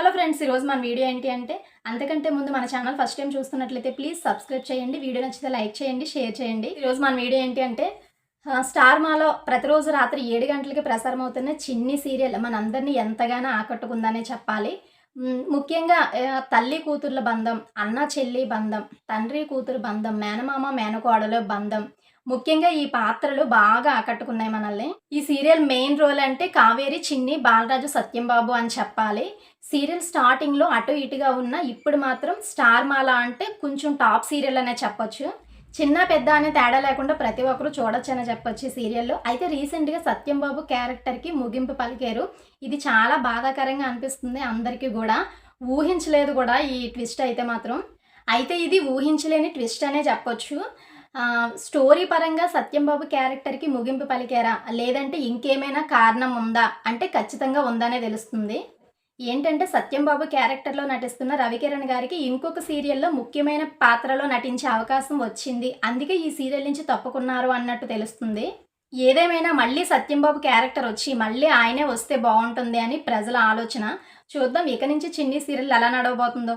Hello friends ఈరోజు మన video ఏంటి అంటే అంతకంటే ముందు మన ఛానల్ ఫస్ట్ టైం చూస్తున్నట్లయితే ప్లీజ్ సబ్స్క్రైబ్ చేయండి వీడియో నచ్చితే లైక్ చేయండి షేర్ చేయండి. ఈరోజు మన వీడియో ఏంటి అంటే స్టార్ మాలో ప్రతిరోజు రాత్రి ఏడు గంటలకి ప్రసారం అవుతున్న చిన్ని సీరియల్ మనందరినీ ఎంతగానో ఆకట్టుకుందనే చెప్పాలి. ముఖ్యంగా తల్లి కూతుర్ల బంధం అన్న చెల్లి బంధం తండ్రి కూతురు బంధం మేనమామ మేనకోడల బంధం ముఖ్యంగా ఈ పాత్రలు బాగా ఆకట్టుకున్నాయి మనల్ని. ఈ సీరియల్ మెయిన్ రోల్ అంటే కావేరి చిన్ని బాలరాజు సత్యంబాబు అని చెప్పాలి. సీరియల్ స్టార్టింగ్లో అటు ఇటుగా ఉన్న ఇప్పుడు మాత్రం స్టార్ మాల అంటే కొంచెం టాప్ సీరియల్ అనే చెప్పొచ్చు. చిన్న పెద్ద అనే తేడా లేకుండా ప్రతి ఒక్కరు చూడొచ్చనే చెప్పొచ్చు ఈ సీరియల్లో. అయితే రీసెంట్గా సత్యంబాబు క్యారెక్టర్కి ముగింపు పలికారు. ఇది చాలా బాధాకరంగా అనిపిస్తుంది అందరికీ కూడా. ఊహించలేదు కూడా ఈ ట్విస్ట్ అయితే మాత్రం. అయితే ఇది ఊహించలేని ట్విస్ట్ అనే చెప్పొచ్చు. స్టోరీ పరంగా సత్యంబాబు క్యారెక్టర్కి ముగింపు పలికారా? లేదంటే ఇంకేమైనా కారణం ఉందా? అంటే ఖచ్చితంగా ఉందనే తెలుస్తుంది. ఏంటంటే సత్యంబాబు క్యారెక్టర్లో నటిస్తున్న రవికిరణ్ గారికి ఇంకొక సీరియల్లో ముఖ్యమైన పాత్రలో నటించే అవకాశం వచ్చింది. అందుకే ఈ సీరియల్ నుంచి తప్పుకున్నారు అన్నట్టు తెలుస్తుంది. ఏదేమైనా మళ్ళీ సత్యంబాబు క్యారెక్టర్ వచ్చి మళ్ళీ ఆయనే వస్తే బాగుంటుంది అని ప్రజల ఆలోచన. చూద్దాం ఇక నుంచి చిన్ని సీరియల్ ఎలా నడవబోతుందో.